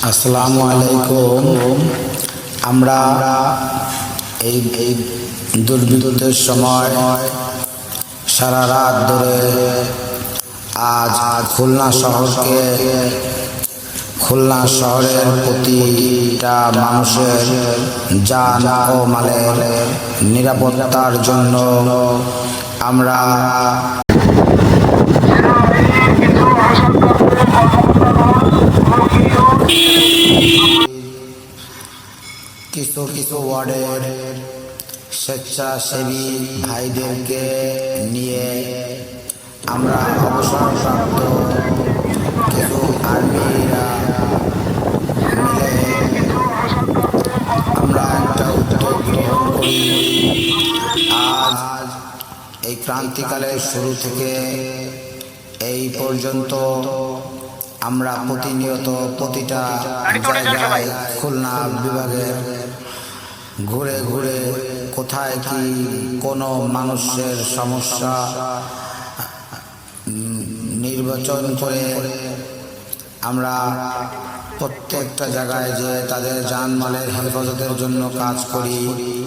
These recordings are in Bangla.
আসসালামু আলাইকুম। আমরা এই এই দুর্বিপদের সময় সারা রাত ধরে আজ খুলনা শহরকে খুলনা শহরের প্রতিটা মানুষের যান ও মালের নিরাপত্তার জন্য আমরা কিছু কিছু ওয়ার্ডের স্বেচ্ছাসেবী ভাইদেরকে নিয়ে আমরা অবসরপ্রাপ্ত কিছু আর্মিরা মিলে আমরা একটা উদ্যোগ গ্রহণ করি আজ এই ক্রান্তিকালের শুরু থেকে এই পর্যন্ত আমরা প্রতিনিয়ত প্রতিটা জায়গায় খুলনা বিভাগের ঘুরে ঘুরে কোথায় কি কোনো মানুষের সমস্যা? নির্বাচন করে আমরা প্রত্যেকটা জায়গায় যে তাদের জানমালের হেফাজতের জন্য কাজ করি।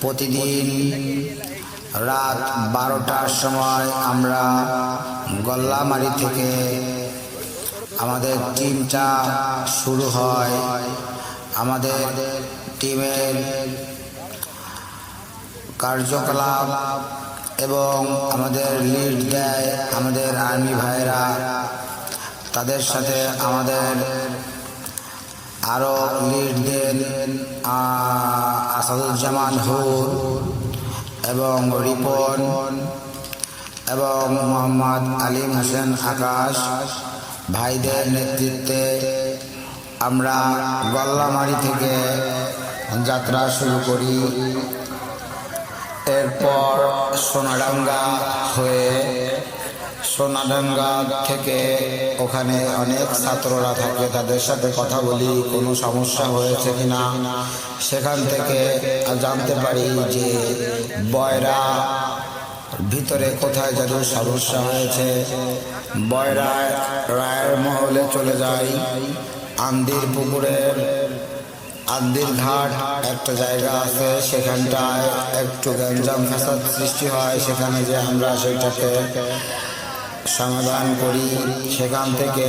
প্রতিদিন রাত বারোটার সময় আমরা গল্লামারি থেকে আমাদের টিমটা শুরু হয়। আমাদের টিমের কার্যকলাপ এবং আমাদের লিড দেয় আমাদের আর্মি ভাইরা তাদের সাথে আমাদের আরও লিড দেন আসাদুজ্জামান হুর এবং রিপন এবং মোহাম্মদ আলিম হোসেন আকাশ ভাইদের নেতৃত্বে আমরা গল্লামারি থেকে যাত্রা শুরু করি। এরপর সোনাডাঙ্গা হয়ে সোনাডাঙ্গা থেকে ওখানে অনেক ছাত্ররা থাকে, তাদের সাথে কথা বলি, কোনো সমস্যা হয়েছে কিনা। সেখান থেকে জানতে পারি যে বয়রা ভিতরে কোথায় যেন সমস্যা হয়েছে। বয়রা রায়ের মহলে চলে যাই আন্দির পুকুরের আন্দির ঘাট একটা জায়গা আছে, সেখানটায় একটু গ্যাঞ্জাম ফাসাদ সৃষ্টি হয়, সেখানে যে আমরা সেটাকে সমাধান করি। সেখান থেকে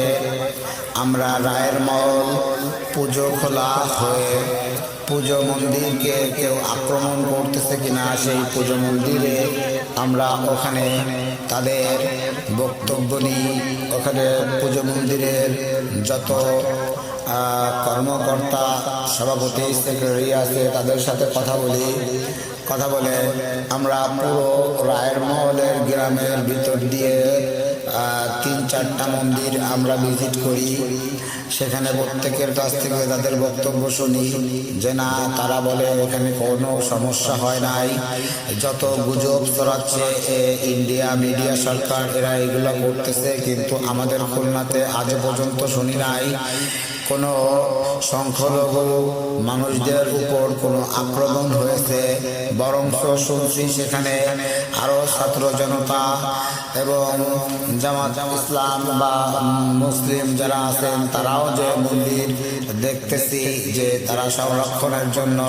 আমরা রায়ের মহল, পুজো খোলা হয়ে পুজো মন্দিরকে কেউ আক্রমণ করতেছে কিনা, সেই পুজো মন্দিরে আমরা ওখানে তাদের বক্তব্য নিয়ে ওখানে পুজো মন্দিরের যত কর্মকর্তা, সভাপতি সেক্রেটারি আছে, তাদের সাথে কথা বলি। কথা বলে আমরা পুরো রায়ের মহলের গ্রামের ভিতর দিয়ে তিন চারটা মন্দির আমরা ভিজিট করি। সেখানে প্রত্যেকের কাছ থেকে তাদের বক্তব্য শুনি যে না, তারা বলে এখানে কোনো সমস্যা হয় নাই। যত গুজব ছড়াচ্ছে ইন্ডিয়া মিডিয়া সরকার এরা এগুলো করতেছে, কিন্তু আমাদের খুলনাতে আজ পর্যন্ত শুনি নাই। কোনো সংখ্যালঘু মানুষদের উপর কোনো আক্রমণ হয়েছে বরং শুনছি সেখানে আরও ছাত্র জনতা এবং জামাত ইসলাম বা মুসলিম যারা আছেন, তারাও যে মন্দির দেখতেছি যে তারা সংরক্ষণের জন্য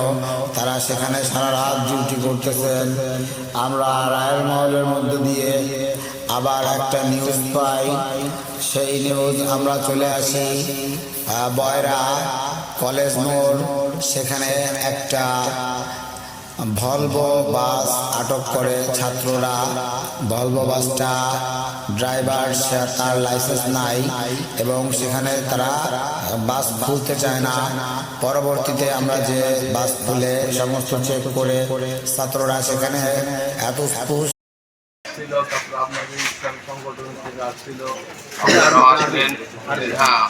তারা সেখানে সারা রাত ডিউটি করতেছেন। আমরা রায়ের মহলের মধ্যে দিয়ে আবার একটা নিউজ পাই। সেই নিউজ আমরা চলে আসি বয়রা কলেজ মোড়। সেখানে একটা ভলভো বাস আটক করে ছাত্ররা। ভলভো বাসটা ড্রাইভার তার লাইসেন্স নাই এবং সেখানে তারা বাস খুলতে চায় না। পরবর্তীতে আমরা যে বাস খুলে সমস্ত চেক করে ছাত্ররা সেখানে এত ছিল হ্যাঁ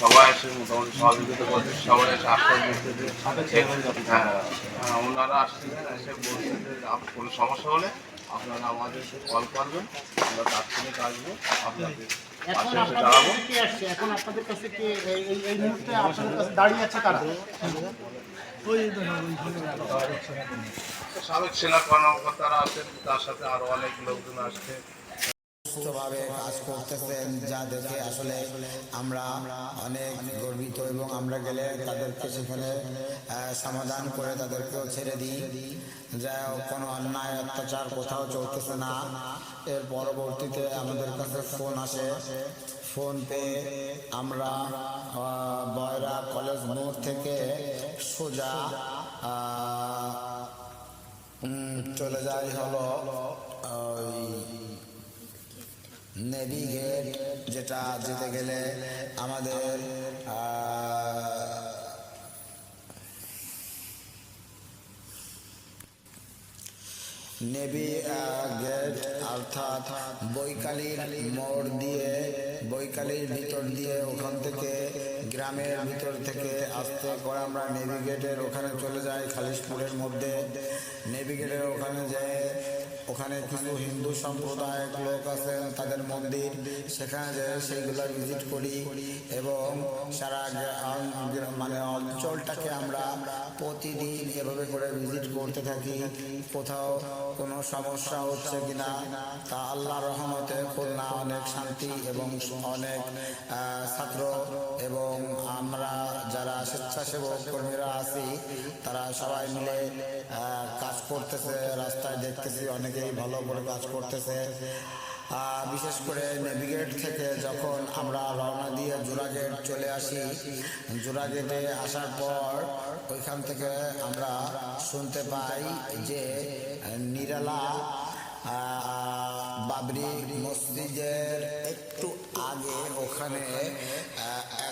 সবাই এসে মোটামুটি সহযোগিতা সবাই এসে আশ্বাস দিচ্ছে হ্যাঁ হ্যাঁ, ওনারা আসছিলেন এসে যে কোনো সমস্যা হলে আপনারা আমাদেরকে কল করবেন। আমরা তাৎক্ষণিক আসব। আপনাদের এখন পাশে আপনাদের কি আসছে? এখন আপনাদের কাছে কি? এই এই- এই মুহূর্তে আপনাদের কাছে দাঁড়িয়ে আছে কারা? সাবেক সেনা কর্মকর্তারা আছেন তার সাথে আরও অনেক লোকজন আসছে। সুস্থভাবে কাজ করতেছেন যা দেখে আসলে আমরা অনেক গর্বিত এবং আমরা গেলে তাদেরকে সেখানে সমাধান করে তাদেরকেও ছেড়ে দিই। যা কোনো অন্যায়, অত্যাচার কোথাও চলতেছে না। এর পরবর্তীতে আমাদের কাছে ফোন আসে। ফোন পেয়ে আমরা বয়রা কলেজ মোড় থেকে সোজা চলে যাই হলো, ওই নেভি গেট যেটা যেতে গেলে আমাদের নেভি গেট অর্থাৎ বৈকালীর মোড় দিয়ে, বৈকালীর ভিতর দিয়ে ওখান থেকে গ্রামের ভিতর থেকে আসতে করে আমরা নেভি গেটের ওখানে চলে যাই খালিশপুরের মধ্যে। নেভি গেটের ওখানে যেয়ে ওখানে কিছু হিন্দু সম্প্রদায়ের লোক আছেন, তাদের মন্দির। সেখানে যে সেইগুলো ভিজিট করি এবং সারা মানে অঞ্চলটাকে আমরা প্রতিদিন এভাবে করে ভিজিট করতে থাকি। কোথাও কোনো সমস্যা হচ্ছে কিনা, তা আল্লাহ রহমতে খুলনা অনেক শান্তি এবং অনেক ছাত্র এবং আমরা যারা স্বেচ্ছাসেবক কর্মীরা আছি, তারা সবাই মিলে কাজ করতেছে, রাস্তায় দেখতেছি অনেকেই ভালো করে কাজ করতেছে। বিশেষ করে নেভিগেট থেকে যখন আমরা রওনা দিয়ে জোড়াগেট চলে আসি জোড়াগেটে আসার পর ওইখান থেকে আমরা শুনতে পাই যে, নিরালা বাবরি মসজিদের একটু আগে ওখানে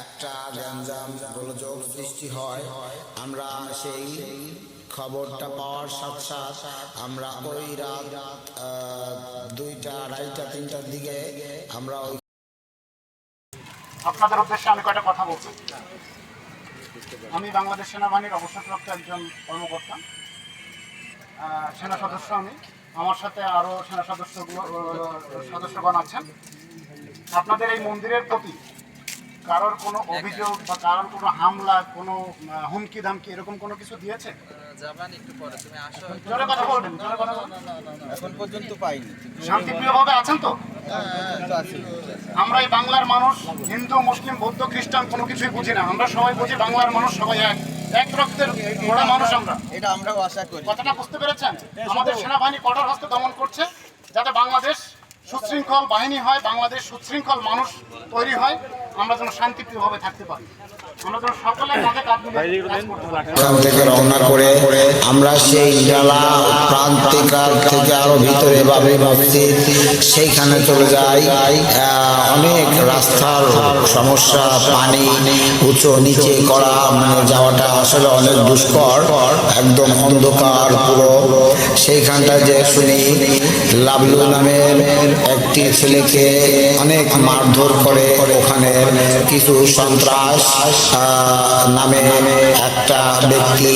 একটা গ্যাঞ্জাম গোলযোগ সৃষ্টি হয়। আমরা সেই খবরটা পাওয়ার সাথে সাথে আমরা ওই রাত দুইটা, আড়াইটা, তিনটার দিকে আমরা ওই আপনাদের উদ্দেশ্যে আমি কয়টা কথা বলছি? আমি বাংলাদেশ সেনাবাহিনীর অবসরপ্রাপ্ত একজন কর্মকর্তা। সেনা সদস্য আমি। আমার সাথে আরও সেনা সদস্যগুলো সদস্যগণ আছেন। আপনাদের এই মন্দিরের প্রতি কারোর কোনো অভিযোগ বা কারোর কোনো হামলা, কোনো হুমকি ধামকি এরকম কোনো কিছু দিয়েছে? যাবান একটু পরে। তুমি আসো। জোরে কথা বলবেন জোরে কথা বলবেন। এখন পর্যন্ত পাইনি। শান্তিপ্রিয়ভাবে আছেন তো? তো আমরা এই বাংলার মানুষ হিন্দু মুসলিম বৌদ্ধ খ্রিস্টান কোনো কিছুই বুঝি না। আমরা সবাই বুঝি বাংলার মানুষ সবাই এক। এক রক্তের গোড়া মানুষ আমরা। এটা আমরাও আশা করি। কথাটা বুঝতে পেরেছেন? আমাদের সেনাবাহিনী কঠোর হস্তে দমন করছে যাতে বাংলাদেশ সুশৃঙ্খল বাহিনী হয় বাংলাদেশ সুশৃঙ্খল মানুষ তৈরি হয়। আমরা যেন শান্তিপ্রিয়ভাবে থাকতে পারি। থেকে রওনা করে আমরা সেই প্রান্তিকার থেকে আরও ভিতরে বাবরি মসজিদ সেইখানে চলে যাই। অনেক রাস্তার সমস্যা পানি উঁচু নিচে করা মানে যাওয়াটা আসলে অনেক দুষ্কর একদম অন্ধকার পুরো। সেইখানটা যে শুনি লাবলু নামের একটি ছেলেকে অনেক মারধর করে ওখানে। কিছু সন্ত্রাস নামে একটা ব্যক্তি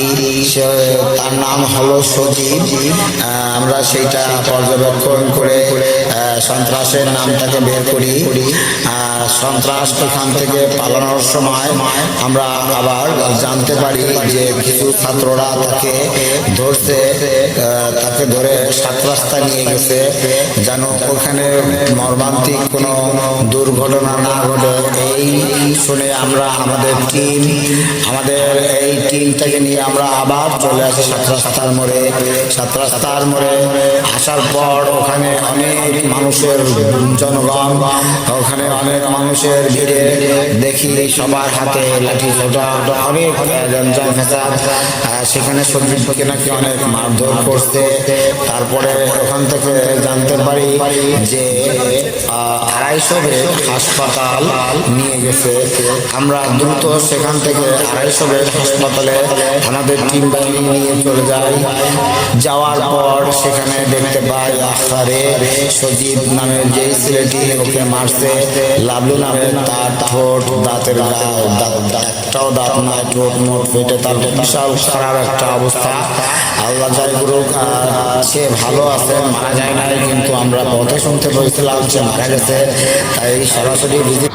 তার নাম হলো সজীব। আমরা সেইটা পর্যবেক্ষণ করে সন্ত্রাসের নামটাকে বের করি। সন্ত্রাস ওখান থেকে পালানোর সময় আমরা আবার জানতে পারি যে কিছু ছাত্ররা তাকে ধরছে তাকে ধরে সাত রাস্তা নিয়ে গেছে, যেন ওখানে মর্মান্তিক কোনো দুর্ঘটনা না ঘটে। এই শুনে আমরা আমাদের টিম আমাদের এই টিমটাকে নিয়ে আমরা আবার চলে আসি সাত রাস্তার মোড়ে। সাত রাস্তার মোড়ে আসার পর ওখানে অনেক মানুষের জনগণ, ওখানে অনেক মানুষের ভিড়ে দেখি সবার হাতে লাঠি ছোটা। অনেক ফেসাদ সেখানে সবজিকে নাকি অনেক মারধর করছে তারপরে ওখান থেকে জানতে পারি যে আহ, আড়াইশো বেড হাসপাতাল নিয়ে গেছে। আমরা দ্রুত সেখান থেকে আড়াইশো হাসপাতালে আমাদের টিম বাহিনী নিয়ে চলে যাই। যাওয়ার পর সেখানে দেখতে পাই আখারে সজীব নামের যে ছেলেটি ওকে মারছে লাবলু নামের তার ঠোঁট দাঁতের দাঁত- একটাও দাঁত নাই ঠোঁট মোট ফেটে তার বিশাল খারাপ একটা অবস্থা। আল্লাহ যাই গুরু সে ভালো আছে, মারা যায় নাই, কিন্তু আমরা পথে শুনতে পেয়েছিলাম সে মারা গেছে, তাই সরাসরি ভিজিট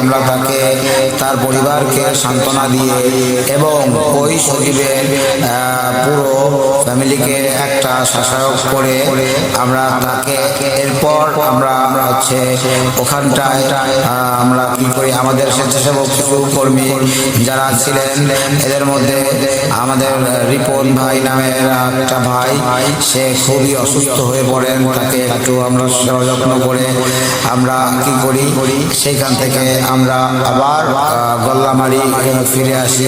আমরা তার পরিবারকে সান্ত্বনা দিয়ে এবং এরপর আমরা হচ্ছে ওখানটায় আমরা কি করি, আমাদের স্বেচ্ছাসেবক কর্মী যারা ছিলেন, এদের মধ্যে আমাদের রিপন ভাই নামের একটা ভাই, সে খুবই অসুস্থ হয়ে পড়েন, তাকে একটু আমরা যত্ন করে আমরা কি করি? সেইখান থেকে আমরা আবার গল্লামারি ফিরে আসি।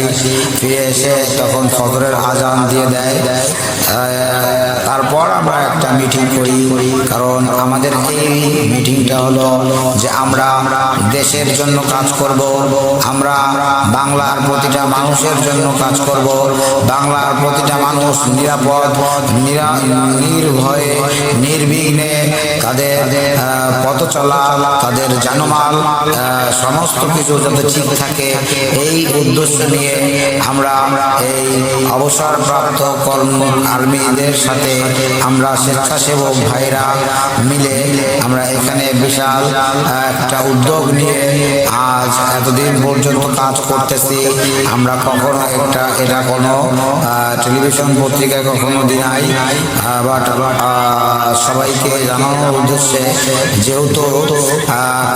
ফিরে এসে তখন ফজরের আজান দিয়ে দেয়। তারপর আমরা একটা মিটিং করি, কারণ আমাদের এই মিটিংটা হলো যে আমরা দেশের জন্য কাজ করব, আমরা বাংলার প্রতিটা মানুষের জন্য কাজ করব, বাংলার প্রতিটা মানুষ নিরাপদ, নিরা- নির্ভয়ে, নির্বিঘ্নে তাদের পথ চলা তাদের জানমাল সমস্ত কিছু যাতে ঠিক থাকে। এই উদ্দেশ্য নিয়ে আমরা এই অবসরপ্রাপ্ত কর্ম আর্মিদের সাথে আমরা স্বেচ্ছাসেবক ভাইরা মিলে আমরা এখানে বিশাল একটা উদ্যোগ নিয়ে আজ এতদিন পর্যন্ত কাজ করতেছি। আমরা কখনো একটা, এটা কোনো টেলিভিশন পত্রিকায় কখনো দিনাই বাট সবাইকে জানানোর উদ্দেশ্যে যেহেতু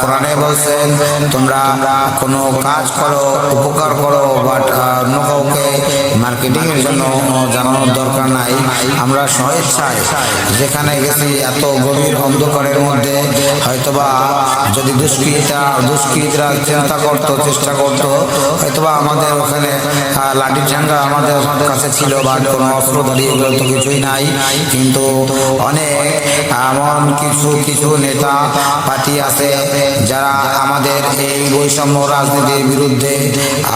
কোরআনে বলছেন, তোমরা কোনো কাজ করো, উপকার করো বাট অন্য কাউকে মার্কেটিং এর জন্য জানানোর দরকার নাই। আমরা স্বেচ্ছায় যেখানে গেছি এত গভীর অন্ধকারের মধ্যে, হয়তোবা যদি দুষ্কৃতা দুষ্কৃতরা চিন্তা করতো, চেষ্টা করতো, হয়তোবা আমাদের ওখানে লাঠি ঠান্ডা আমাদের কাছে ছিল বা কোনো অস্ত্র দাঁড়িয়ে তো কিছুই নাই। কিন্তু অনেক, এমন কিছু কিছু নেতা পার্টি আছে যারা আমাদের এই বৈষম্য রাজনীতির বিরুদ্ধে,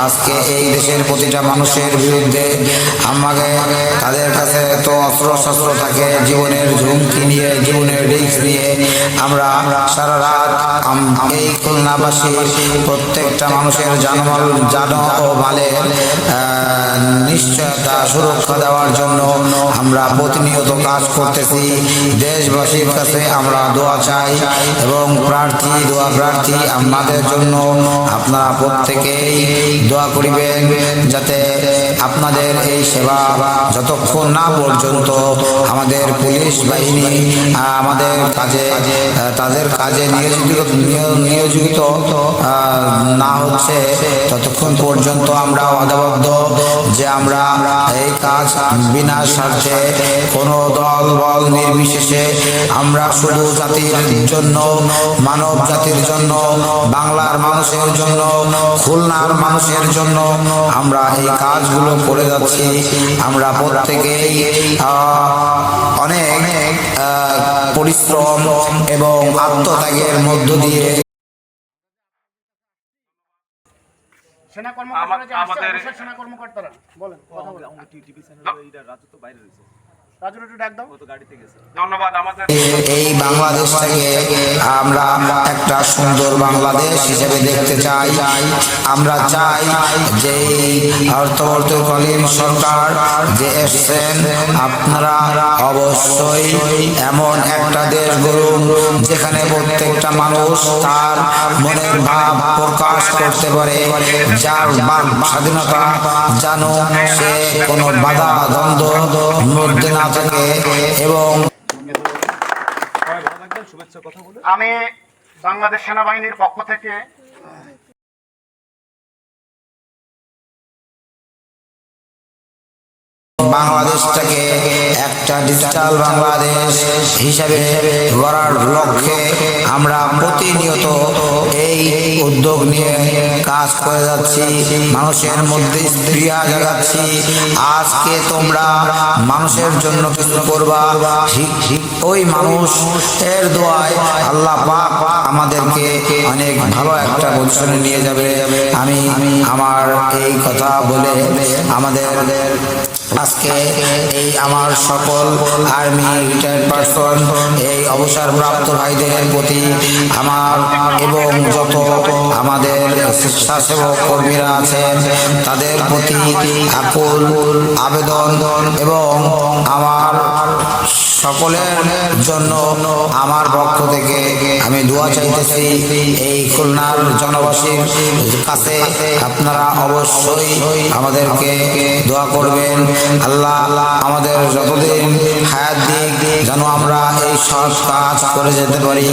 আজকে এই দেশের প্রতিটা মানুষের বিরুদ্ধে আমাকে তাদের কাছে তো অস্ত্র শস্ত্র থাকে জীবনের ঝুমকি নিয়ে জীবনের রিস্ক নিয়ে। আমরা সারা রাত এই খুলনাবাসী প্রত্যেকটা মানুষের জানমাল জান ও আহ, নিশ্চয়তা সুরক্ষা দেওয়ার জন্য আমরা প্রতিনিয়ত কাজ করতেছি। দেশবাসীর কাছে আমরা দোয়া চাই এবং প্রার্থী দোয়া প্রার্থী আমাদের জন্য আপনারা প্রত্যেকেই দোয়া করিবেন যাতে আপনাদের এই সেবা যতক্ষণ না পর্যন্ত আমাদের পুলিশ বাহিনী আমাদের কাজে তাদের কাজে নিয়োজিত নিয়- নিয়োজিত না হচ্ছে, ততক্ষণ পর্যন্ত আমরা অদাবদ্ধ যে আমরা এই কাজ বিনা স্বার্থে কোনো দল, বল নির্বিশেষে আমরা শুধু জাতির জন্য, মানব জাতির জন্য, বাংলার মানুষের জন্য, খুলনার মানুষের জন্য আমরা এই কাজগুলো করে যাচ্ছি। আমরা প্রত্যেকেই অনেক আহ, পরিশ্রম এবং আত্মত্যাগের মধ্য দিয়ে সেনা কর্মকর্তারা যে আসছে, আমাদের- সেনা কর্মকর্তারা বলেন কথা বলেন। দাও বাইরে আমাদের এই বাংলাদেশটাকে আমরা একটা সুন্দর বাংলাদেশ হিসেবে দেখতে চাই। আমরা চাই যে অর্থবর্তকালীন সরকার যে এসছেন আপনারা অবশ্যই এমন একটা দেশ গড়ুন যেখানে প্রত্যেকটা মানুষ তার মনের ভাব প্রকাশ করতে পারে যার স্বাধীনতা যেন সে কোনো বাধা দ্বন্দ্ব মধ্যে না থাকে এবং আমি বাংলাদেশ সেনাবাহিনীর পক্ষ থেকে বাংলাদেশটাকে একটা ডিজিটাল বাংলাদেশ হিসাবে গড়ার লক্ষ্যে আমরা প্রতিনিয়ত উদ্যোগ নিয়ে কাজ করে যাচ্ছি, মানুষের মধ্যে স্প্রিয়া জাগাচ্ছি। আজকে তোমরা মানুষের জন্য কিছু করবা। ওই মানুষ এর দোয়ায় আল্লাহ পাক আমাদেরকে অনেক ভালো একটা পজিশনে নিয়ে যাবে। আমি আমার এই কথা বলে আমাদের আজকে এই আমার সকল আর্মি রিটায়ার্ড পার্সন এই অবসরপ্রাপ্ত ভাইদের প্রতি আমার এবং যত আমাদের স্বেচ্ছাসেবক কর্মীরা আছেন, তাদের প্রতি আকুল আবেদন এবং আমার সকলের জন্য আমার পক্ষ থেকে আমি দোয়া চাইতেছি এই খুলনার জনবাসীর কাছে আপনারা অবশ্যই আমাদেরকে দোয়া করবেন। আল্লাহ আমাদের যতদিন হায়াত দিক, যেন আমরা এই সৎ কাজ করে যেতে পারি।